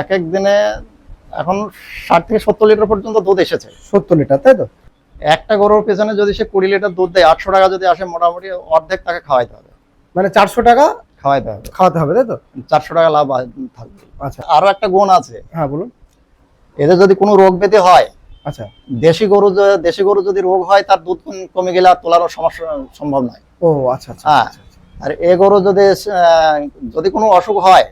এক এক দিনে এখন ষাট থেকে সত্তর লিটার পর্যন্ত দুধ এসেছে। সত্তর লিটার তাই তো? একটা গরুর পেছনে যদি সে কুড়ি লিটার দুধ দেয় আটশো টাকা যদি আসে মোটামুটি অর্ধেক তাকে খাওয়াইতে হবে। মানে চারশো টাকা খাওয়াইতে হবে। খাওয়াতে হবে তাই তো? চারশো টাকা লাভ থাকবে। আচ্ছা। আরও একটা গুণ আছে। হ্যাঁ বলুন। এদের যদি কোনো রোগ ব্যাধি হয় আচ্ছা। দেশি গরু দেশি গরু যদি রোগ হয় তার দুধ কমে গেলে আর তোলারও সমস্যা সম্ভব নয়। ও আচ্ছা আচ্ছা হ্যাঁ। আচ্ছা, আচ্ছা। আর এ গরু যদি আহ, যদি কোনো অসুখ হয়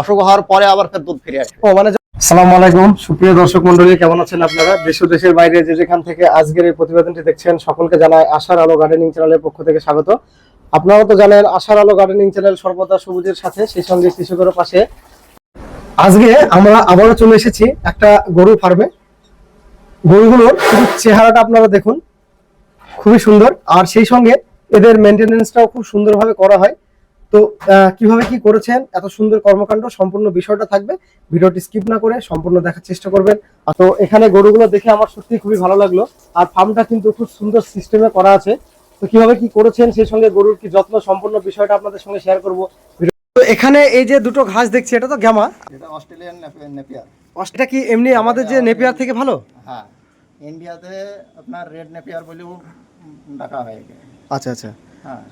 অসুখ হওয়ার পরে আবার ফের দুধ ফিরে আসে। ও মানে সালাম আলাইকুম। সুপ্রিয় দর্শক মন্ডলী কেমন আছেন আপনারা? দেশ দেশের বাইরে যে যেখান থেকে আজকের এই প্রতিবেদনটি দেখছেন সকলকে জানাই আশার আলো গার্ডেনিং চ্যানেলের পক্ষ থেকে স্বাগত। আপনারা তো জানেন আশার আলো গার্ডেনিং চ্যানেল সর্বদা সবুজের সাথে, সেই সঙ্গে কৃষকের পাশে। আজকে আমরা আবারও চলে এসেছি একটা গরু ফার্মে গরুগুলোর শুধু চেহারাটা আপনারা দেখুন, খুবই সুন্দর। আর সেই সঙ্গে এদের মেনটেনেন্সটাও খুব সুন্দরভাবে করা হয়। তো কীভাবে কি করেছেন, এত সুন্দর কর্মকাণ্ড, সম্পূর্ণ বিষয়টা থাকবে। ভিডিওটি স্কিপ না করে সম্পূর্ণ দেখার চেষ্টা করবেন। তো, এখানে গরুগুলো দেখে আমার সত্যি খুবই ভালো লাগল। আর ফার্মটা কিন্তু খুব সুন্দর সিস্টেমে করা আছে। তো কীভাবে কি করেছেন সেই সঙ্গে গরুর কি যত্ন সম্পূর্ণ বিষয়টা আপনাদের সঙ্গে শেয়ার করব। তো এখানে এই যে দুটো ঘাস দেখছি এটা তো গ্যামা। এটা অস্ট্রেলিয়ান নেপিয়ার। এটা কি এমনি আমাদের যে নেপিয়ার থেকে ভালো? হ্যাঁ ইন্ডিয়াতে আপনার রেড নেপিয়ার বলেও ডাকা হয়। আচ্ছা আচ্ছা। হ্যাঁ।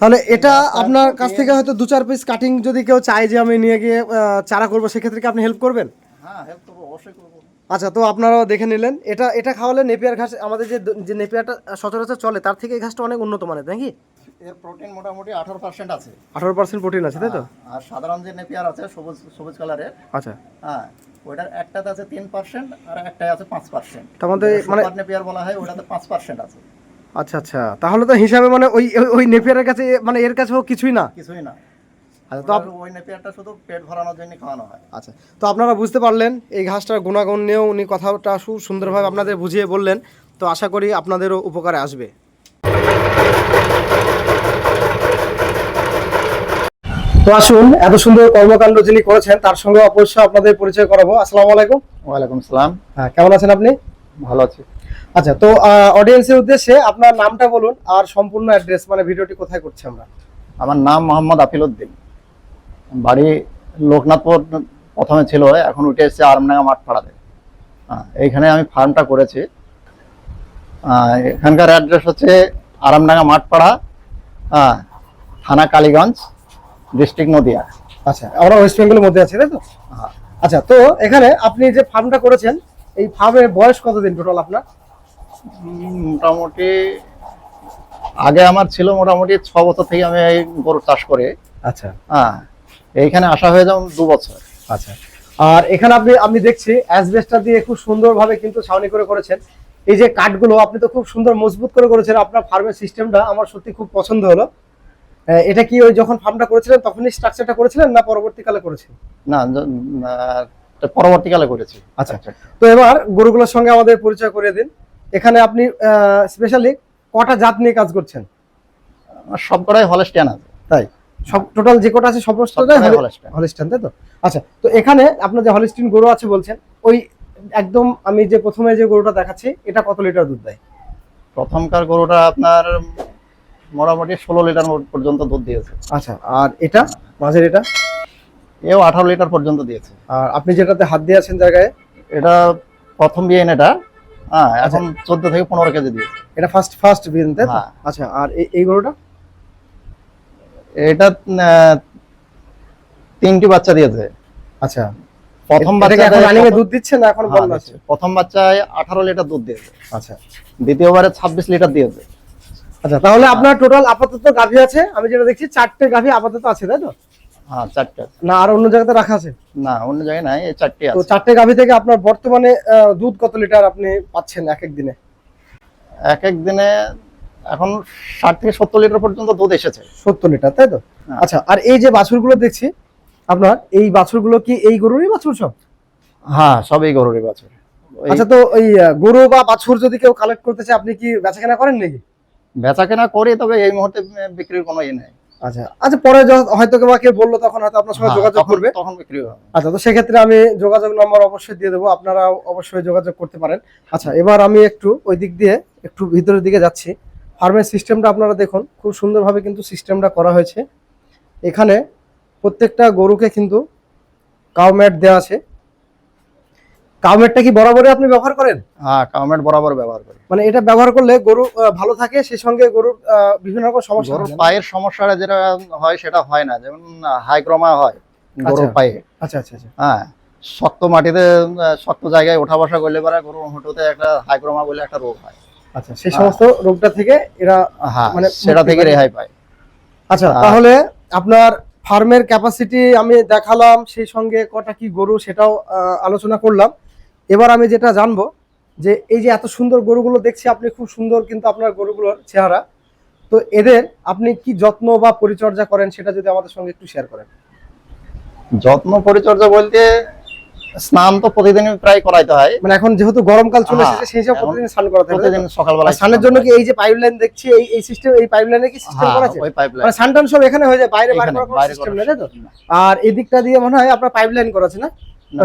তাহলে এটা আপনার কাছ থেকে হয়তো দু চার পিস কাটিং যদি কেউ চায় যে আমি নিয়ে গিয়ে চারা করব সেক্ষেত্রে কি আপনি হেল্প করবেন? হ্যাঁ হেল্প করব অবশ্যই করব। আচ্ছা তো আপনারাও দেখে নিলেন। এটা এটা খাওয়ালে নেপিয়ার ঘাস আমাদের যে যে নেপিয়ারটা সচরাচর চলে তার থেকে এই ঘাসটা অনেক উন্নত মানের নাকি? এর প্রোটিন মোটামুটি আঠারো পার্সেন্ট আছে। আঠারো পার্সেন্ট প্রোটিন আছে তাই তো? আর সাধারণ যে নেপিয়ার আছে সবুজ সবুজ কালারের আচ্ছা। হ্যাঁ ওইটার একটাতে আছে তিন পার্সেন্ট আর একটাই আছে পাঁচ পার্সেন্ট তার মধ্যে মানে- নেপিয়ার বলা হয় ওটাতে পাঁচ পার্সেন্ট আছে। আচ্ছা আচ্ছা। তাহলে তো হিসাবে মানে ওই- ওই নেপিয়ারের কাছে মানে এর কাছেও কিছুই না? কিছুই না। আচ্ছা তো ওই নেপিয়ারটা শুধু পেট ভরানোর জন্য খাওয়ানো হয়। আচ্ছা তো আপনারা বুঝতে পারলেন এই ঘাসটার গুণাগুণ নিয়েও উনি কথাটা সুন্দরভাবে আপনাদের বুঝিয়ে বললেন তো আশা করি আপনাদেরও উপকারে আসবে। তো আসুন এত সুন্দর কর্মকাণ্ড যিনি করেছেন তার সঙ্গে অবশ্যই আপনাদের পরিচয় করাবো। আসসালামু আলাইকুম। ওয়ালাইকুম সালাম হ্যাঁ কেমন আছেন আপনি? ভালো আছি। আচ্ছা তো অডিয়েন্সের উদ্দেশ্যে আপনার নামটা বলুন আর সম্পূর্ণ অ্যাড্রেস মানে ভিডিওটি কোথায় করছি আমরা? আমার নাম মোহাম্মদ আফিল উদ্দিন। বাড়ি লোকনাথপুর প্রথমে ছিল এখন উঠে এসেছে আরামডাঙ্গা মাঠ পাড়াতে। হ্যাঁ, এইখানে আমি ফার্মটা করেছি। এখানকার অ্যাড্রেস হচ্ছে আরামডাঙ্গা মাঠপাড়া হ্যাঁ থানা কালীগঞ্জ ডিস্ট্রিক্ট নদিয়া। আচ্ছা আমরা ওয়েস্ট বেঙ্গলের মধ্যে আছি তাই তো? হ্যাঁ। আচ্ছা তো এখানে আপনি যে ফার্মটা করেছেন এই ফার্মের বয়স কতদিন টোটাল আপনার? মোটামুটি আগে আমার ছিল মোটামুটি ছ বছর থেকে আমি এই গরু চাষ করে। আচ্ছা। হ্যাঁ এইখানে আসা হয়ে যেমন দু বছর। আচ্ছা। আর এখানে আপনি আমি দেখছি অ্যাসবেস্টার দিয়ে খুব সুন্দরভাবে কিন্তু ছাউনি করে করেছেন। এই যে কাঠগুলো আপনি তো খুব সুন্দর মজবুত করে করেছেন আপনার ফার্মের সিস্টেমটা আমার সত্যি খুব পছন্দ হলো। এটা কি ওই যখন ফার্মটা করেছিলেন তখনই স্ট্রাকচারটা করেছিলেন না পরবর্তীকালে করেছেন? না পরবর্তীকালে করেছি। আচ্ছা আচ্ছা। তো এবার গরুগুলোর সঙ্গে আমাদের পরিচয় করিয়ে দিন। এখানে আপনি স্পেশালি কটা জাত নিয়ে কাজ করছেন? সব কটাই হলস্টিয়ান আছে। তাই? সব টোটাল যে কটা আছে সমস্তটাই হলিস্টান। তাই তো? আচ্ছা তো এখানে আপনার যে হলিস্টিন গরু আছে বলছেন ওই একদম আমি যে প্রথমে যে গরুটা দেখাচ্ছি এটা কত লিটার দুধ দেয়? প্রথমকার গরুটা আপনার মোটামুটি ষোলো লিটার পর্যন্ত দুধ দিয়েছে। আচ্ছা আর এটা? মাঝের এটা? এও আঠারো লিটার পর্যন্ত দিয়েছে। আর আপনি যেটাতে হাত দিয়ে আছেন জায়গায়? এটা প্রথম বিয়ে এটা হ্যাঁ এখন চোদ্দ থেকে পনেরো কেজি দিয়েছে। এটা ফার্স্ট ফার্স্ট বিন তাই হ্যাঁ। আচ্ছা আর এই গরুটা? এটা তিনটি বাচ্চা দিয়েছে। আচ্ছা প্রথম কি এখন বাচ্চাটায় রানিং এ দুধ দিচ্ছে না এখন হ্যাঁ, বন্ধ আছে? প্রথম বাচ্চায় আঠারো লিটার দুধ দিয়েছে। আচ্ছা। দ্বিতীয়বারে ছাব্বিশ লিটার দিয়েছে। আচ্ছা তাহলে আপনার টোটাল আপাতত গাভী আছে? আমি যেটা দেখছি চারটে গাভী আপাতত আছে তাই তো? হ্যাঁ চারটে না আর অন্য জায়গাতে রাখা আছে? না অন্য জায়গায় নাই এই চারটে তো আছে। চারটে গাভী থেকে আপনার বর্তমানে দুধ কত লিটার আপনি পাচ্ছেন এক এক দিনে? এক এক দিনে এখন ষাট থেকে সত্তর লিটার পর্যন্ত দুধ এসেছে। সত্তর লিটার তাই তো? হ্যাঁ। আচ্ছা আর এই যে বাছুরগুলো দেখছি আপনার এই বাছুরগুলো কি এই গরুরই বাছুর সব? হ্যাঁ সব এই গরুরই বাছুর। আচ্ছা তো ওই গরু বা বাছুর যদি কেউ কালেক্ট করতে চায় আপনি কি বেচাকেনা করেন নাকি? বেচা কেনা করি তবে এই মুহূর্তে বিক্রির কোনো ইয়ে নেই। আচ্ছা আচ্ছা পরে যখন হয়তো কেউ কেউ বলল তখন হয়তো আপনার সঙ্গে হ্যাঁ, যোগাযোগ করবে। তখন বিক্রি হবে। আচ্ছা তো সেক্ষেত্রে আমি যোগাযোগ নম্বর অবশ্যই দিয়ে দেবো আপনারা অবশ্যই যোগাযোগ করতে পারেন। আচ্ছা এবার আমি একটু ওই দিক দিয়ে একটু ভিতরের দিকে যাচ্ছি। ফার্মের সিস্টেমটা আপনারা দেখুন খুব সুন্দরভাবে কিন্তু সিস্টেমটা করা হয়েছে। এখানে প্রত্যেকটা গরুকে কিন্তু কাউম্যাট দেওয়া আছে। কাউম্যাটটা কি বরাবরই আপনি ব্যবহার করেন? হ্যাঁ কাউমেট বরাবর ব্যবহার করি। মানে এটা ব্যবহার করলে গরু ভালো থাকে সেই সঙ্গে গরুর বিভিন্ন রকম সমস্যা গরুর পায়ের সমস্যাটা যেটা হয় সেটা হয় না। যেমন হাইক্রোমা হয় গরুর আচ্ছা। পায়ে। আচ্ছা আচ্ছা আচ্ছা। হ্যাঁ শক্ত মাটিতে শক্ত জায়গায় ওঠা বসা করলে পরে গরুর হাঁটুতে একটা হাইক্রোমা বলে একটা রোগ হয়। আচ্ছা। সেই সমস্ত রোগটা থেকে এরা হ্যাঁ মানে সেটা থেকে রেহাই পায়। আচ্ছা তাহলে আপনার ফার্মের ক্যাপাসিটি আমি দেখালাম সেই সঙ্গে কটা কি গরু সেটাও আলোচনা করলাম। এবার আমি যেটা জানব যে এই যে এত সুন্দর গরুগুলো দেখছি আপনি খুব সুন্দর কিন্তু আপনার গরুগুলোর চেহারা। তো এদের আপনি কি যত্ন বা পরিচর্যা করেন সেটা যদি আমাদের সঙ্গে একটু শেয়ার করেন। যত্ন পরিচর্যা বলতে স্নান তো প্রতিদিন প্রায় করাইতে হয়। মানে এখন যেহেতু গরমকাল চলে হ্যাঁ, এসেছে সেই হিসাবে এখন প্রতিদিন স্নান করাতে হবে প্রতিদিন সকালবেলা স্নানের জন্য কি এই যে পাইপলাইন দেখছি এই এই সিস্টেম এই পাইপলাইনে কি সিস্টেম করা আছে? মানে সানটান সব এখানে হয়ে যায় বাইরে বাইরে সিস্টেম নেই তো? আর এই দিকটা দিয়ে মনে হয় আপনার পাইপলাইন করা আছে না?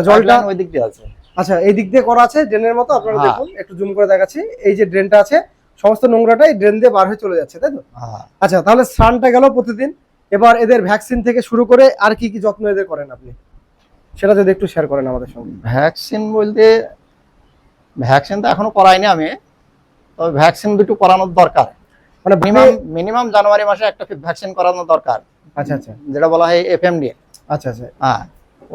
জলটা- ওই দিক দিয়ে আছে। আচ্ছা এই দিক দিয়ে করা আছে ড্রেনের মতো আপনারা হ্যাঁ। দেখুন একটু জুম করে দেখাচ্ছি। এই যে ড্রেনটা আছে সমস্ত নোংরাটা এই ড্রেন দিয়ে বার হয়ে চলে যাচ্ছে তাই তো? হ্যাঁ। আচ্ছা তাহলে স্নানটা গেল প্রতিদিন। এবার এদের ভ্যাকসিন থেকে শুরু করে আর কি কি যত্ন এদের করেন আপনি? সেটা যদি একটু শেয়ার করেন আমাদের সঙ্গে। ভ্যাকসিন বলতে ভ্যাকসিন তো এখনও করাইনি আমি তবে ভ্যাকসিন দুটো করানোর দরকার। মানে মিনিমাম মিনিমাম জানুয়ারি মাসে একটা ভ্যাকসিন করানো দরকার। আচ্ছা আচ্ছা। যেটা বলা হয় এফএমডি আচ্ছা আচ্ছা। হ্যাঁ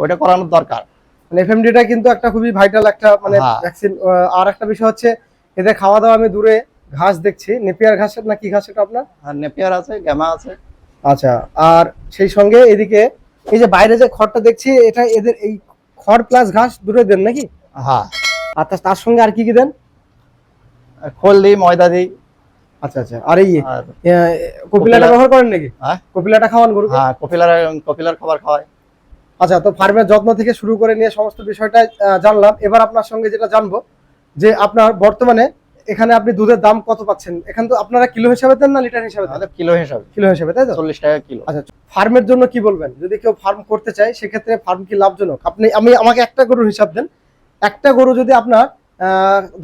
ওইটা করানোর দরকার। মানে এফএমডিটা কিন্তু একটা খুবই ভাইটাল একটা মানে হ্যাঁ। ভ্যাকসিন আর একটা বিষয় হচ্ছে এদের খাওয়া দাওয়া আমি দূরে ঘাস দেখছি। নেপিয়ার ঘাসের না কি ঘাস এটা আপনার? আর নেপিয়ার আছে গ্যামা আছে। আচ্ছা আর সেই সঙ্গে এদিকে এই যে বাইরে যে খড়টা দেখছি এটা এদের এই খড় প্লাস ঘাস দূরে দেন নাকি? হ্যাঁ। আর তার- সঙ্গে আর কি কি দেন? খোল দিই ময়দা দিই। আচ্ছা আচ্ছা। আর এই কপিলাটা কপিলা- ব্যবহার করেন নাকি? হ্যাঁ? কপিলাটা খাওয়ান গরু হ্যাঁ কপিলার কপিলার খাবার খাওয়াই। আচ্ছা তো ফার্মের যত্ন থেকে শুরু করে নিয়ে সমস্ত বিষয়টা জানলাম। এবার আপনার সঙ্গে যেটা জানব যে আপনার বর্তমানে এখানে আপনি দুধের দাম কত পাচ্ছেন? এখানে তো আপনারা কিলো হিসাবে দেন না লিটার হিসাবে দেন? কিলো হিসাবে। কিলো হিসাবে তাই তো? চল্লিশ টাকা কিলো। আচ্ছা ফার্মের জন্য কি বলবেন? যদি কেউ ফার্ম করতে চায় সেক্ষেত্রে ফার্ম কি লাভজনক? আপনি আমি আমাকে একটা গরুর হিসাব দেন। একটা গরু যদি আপনার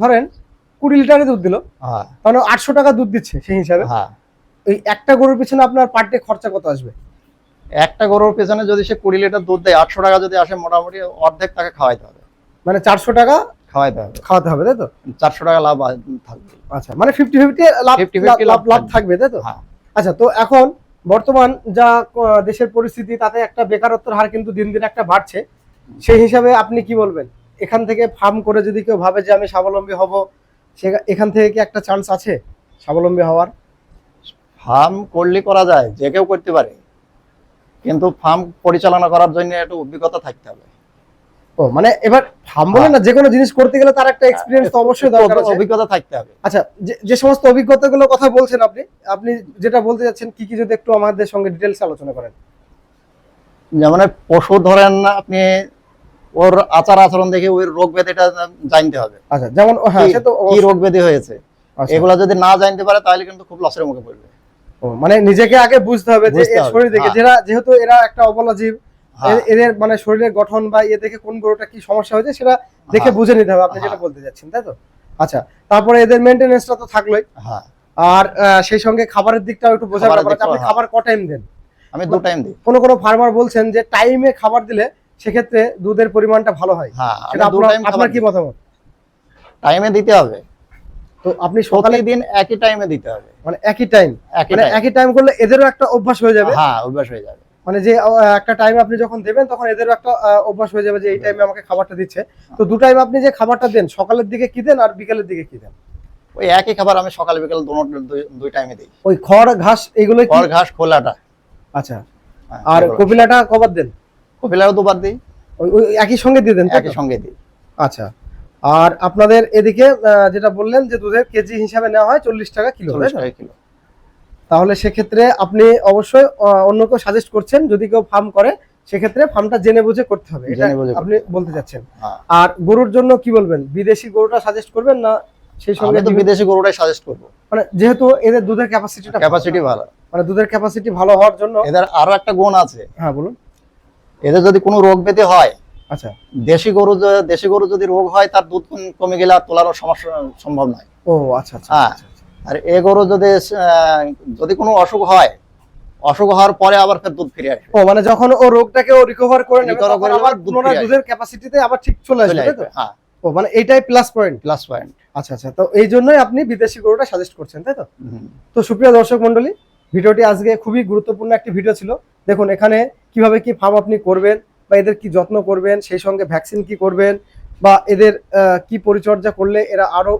ধরেন কুড়ি লিটারে দুধ দিল হ্যাঁ। তাহলে আটশো টাকা দুধ দিচ্ছে সেই হিসাবে। হ্যাঁ। এই একটা গরুর পিছনে আপনার পার ডে খরচা কত আসবে? একটা গরুর পেছনে যদি সে কুড়ি লিটার দুধ দেয় আটশো টাকা যদি আসে মোটামুটি অর্ধেক তাকে খাওয়াইতে হবে। মানে চারশো টাকা খাওয়াইতে হবে। খাওয়াতে হবে তাই তো? চারশো টাকা লাভ থাকবে। আচ্ছা মানে ফিফটি ফিফটি লাভ 50-50 লাভ লাভ লাভ থাকবে। থাকবে তাই তো? হ্যাঁ। আচ্ছা তো এখন বর্তমান যা দেশের পরিস্থিতি তাতে একটা বেকারত্বের হার কিন্তু দিন দিন একটা বাড়ছে। সেই হিসাবে আপনি কি বলবেন? এখান থেকে ফার্ম করে যদি কেউ ভাবে যে আমি স্বাবলম্বী হব সে এখান থেকে কি একটা চান্স আছে স্বাবলম্বী হওয়ার? ফার্ম করলে করা যায় যে কেউ করতে পারে। কিন্তু ফার্ম পরিচালনা করার জন্য একটু অভিজ্ঞতা থাকতে হবে। ও মানে এবার ফার্ম বলে না যে কোনো জিনিস করতে গেলে তার একটা এক্সপিরিয়েন্স তো অবশ্যই দরকার আছে। অভিজ্ঞতা থাকতে হবে। আচ্ছা যে সমস্ত অভিজ্ঞতাগুলোর কথা বলছেন আপনি আপনি যেটা বলতে যাচ্ছেন কি কি যদি একটু আমাদের সঙ্গে ডিটেলস আলোচনা করেন? যেমন পশু ধরেন আপনি ওর আচার আচরণ দেখে ওই রোগ ব্যাধিটা জানতে হবে। আচ্ছা যেমন হ্যাঁ সে তো কি রোগ ব্যাধি হয়েছে? আচ্ছা। এগুলো যদি না জানতে পারে তাহলে কিন্তু খুব লসের মুখে পড়বে। মানে নিজেকে আগে বুঝতে হবে যে শরীর দেখে হ্যাঁ। যেটা যেহেতু এরা একটা অবলা জীব হ্যাঁ, এদের মানে শরীরের গঠন বা ইয়ে দেখে কোন গরুটা কি সমস্যা হয়েছে সেটা দেখে হ্যাঁ। বুঝে নিতে হবে। আপনি যেটা হ্যাঁ। বলতে যাচ্ছেন তাই তো? আচ্ছা তারপরে এদের মেনটেনেন্সটা তো থাকলোই। হ্যাঁ। আর সেই সঙ্গে খাবারের দিকটাও একটু ব্যাপার আছে। আপনি খাবার ক টাইম দেন? আমি দু টাইম দিই। কোন কোন ফার্মার বলছেন যে টাইমে খাবার দিলে সেক্ষেত্রে দুধের পরিমাণটা ভালো হয়। হ্যাঁ সেটা আপনার কি মতামত? টাইমে দিতে হবে। তো আপনি সকালে দিন একই টাইমে দিতে হবে। মানে একই টাইম মানে একই টাইম করলে এদেরও একটা অভ্যাস হয়ে যাবে। হ্যাঁ অভ্যাস হয়ে যাবে। মানে যে একটা টাইম আপনি যখন দেবেন তখন এদেরও একটা অভ্যাস হয়ে যাবে যে এই টাইমে আমাকে খাবারটা দিচ্ছে। তো দু টাইম আপনি যে খাবারটা দেন সকালের দিকে কি দেন আর বিকালের দিকে কি দেন? ওই একই খাবার আমি সকাল বিকাল দুনো দুই- টাইমে দিই। ওই খড় ঘাস এগুলো খড় ঘাস খোলাটা। আচ্ছা। হ্যাঁ, আর কপিলাটা কবার দেন? কপিলাও দুবার দিই। ওই ওই একই সঙ্গে দিয়ে দেন একই সঙ্গে দিই। আচ্ছা। আর আপনাদের এদিকে যেটা বললেন যে দুধের কেজি হিসাবে নেওয়া হয় চল্লিশ টাকা কিলো কিলো। তাহলে সেক্ষেত্রে আপনি অবশ্যই অন্য কেউ সাজেস্ট করছেন যদি কেউ ফার্ম করে সেক্ষেত্রে ফার্মটা জেনে বুঝে করতে হবে। এটা আপনি বলতে চাচ্ছেন। হ্যাঁ আর গরুর জন্য কি বলবেন? বিদেশি গরুটা সাজেস্ট করবেন না সেই সঙ্গে তো বিদেশি গরুটাই সাজেস্ট করব। মানে যেহেতু এদের দুধের ক্যাপাসিটিটা ক্যাপাসিটি ভালো। মানে দুধের ক্যাপাসিটি ভালো হওয়ার জন্য এদের আরও একটা গুণ আছে। হ্যাঁ বলুন। এদের যদি কোনো রোগ ব্যাধি হয় আচ্ছা। দেশি গরু দেশি গরু যদি রোগ হয় তার দুধ কম- গেলে আর তোলারও সমস্যা সম্ভব নয়। ও আচ্ছা আচ্ছা হ্যাঁ। আচ্ছা, আচ্ছা। আর এ গরু যদি যদি কোনো অসুখ হয় অসুখ হওয়ার পরে আবার ফের দুধ ফিরে আসবে। ও মানে যখন ও রোগটাকে ও রিকভার করে নেবে তখন আবার পুনরায় দুধের ক্যাপাসিটিতে আবার ঠিক চলে আসবে তাই তো? হ্যাঁ। ও মানে এইটাই প্লাস পয়েন্ট প্লাস পয়েন্ট আচ্ছা আচ্ছা তো এই জন্যই আপনি বিদেশি গরুটা সাজেস্ট করছেন তাই তো? তো সুপ্রিয় দর্শক মন্ডলী ভিডিওটি আজকে খুবই গুরুত্বপূর্ণ একটি ভিডিও ছিল। দেখুন এখানে কীভাবে কি ফার্ম আপনি করবেন বা এদের কি যত্ন করবেন সেই সঙ্গে ভ্যাকসিন কি করবেন বা এদের কি পরিচর্যা করলে এরা আরও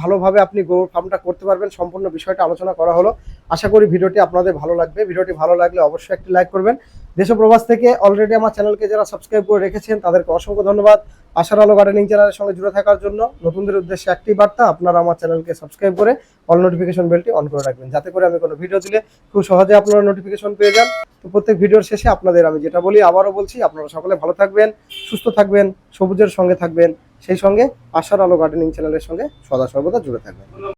ভালোভাবে আপনি গরুর ফার্মটা করতে পারবেন সম্পূর্ণ বিষয়টা আলোচনা করা হলো। আশা করি ভিডিওটি আপনাদের ভালো লাগবে। ভিডিওটি ভালো লাগলে অবশ্যই একটি লাইক করবেন। দেশ প্রবাস থেকে অলরেডি আমার চ্যানেলকে যারা সাবস্ক্রাইব করে রেখেছেন, তাদেরকে অসংখ্য ধন্যবাদ। আশার আলো গার্ডেনিং চ্যানেলের সঙ্গে জুড়ে থাকার জন্য নতুনদের উদ্দেশ্যে একটি বার্তা, আপনারা আমার চ্যানেলকে সাবস্ক্রাইব করে অল নোটিফিকেশন বেলটি অন করে রাখবেন। যাতে করে আমি কোনো ভিডিও দিলে খুব সহজে আপনারা নোটিফিকেশন পেয়ে যান। তো প্রত্যেক ভিডিওর শেষে আপনাদের আমি যেটা বলি, আবারও বলছি, আপনারা সকলে ভালো থাকবেন, সুস্থ থাকবেন, সবুজের সঙ্গে থাকবেন, সেই সঙ্গে আশার আলো গার্ডেনিং চ্যানেলের সঙ্গে সদা সর্বদা জুড়ে থাকবেন।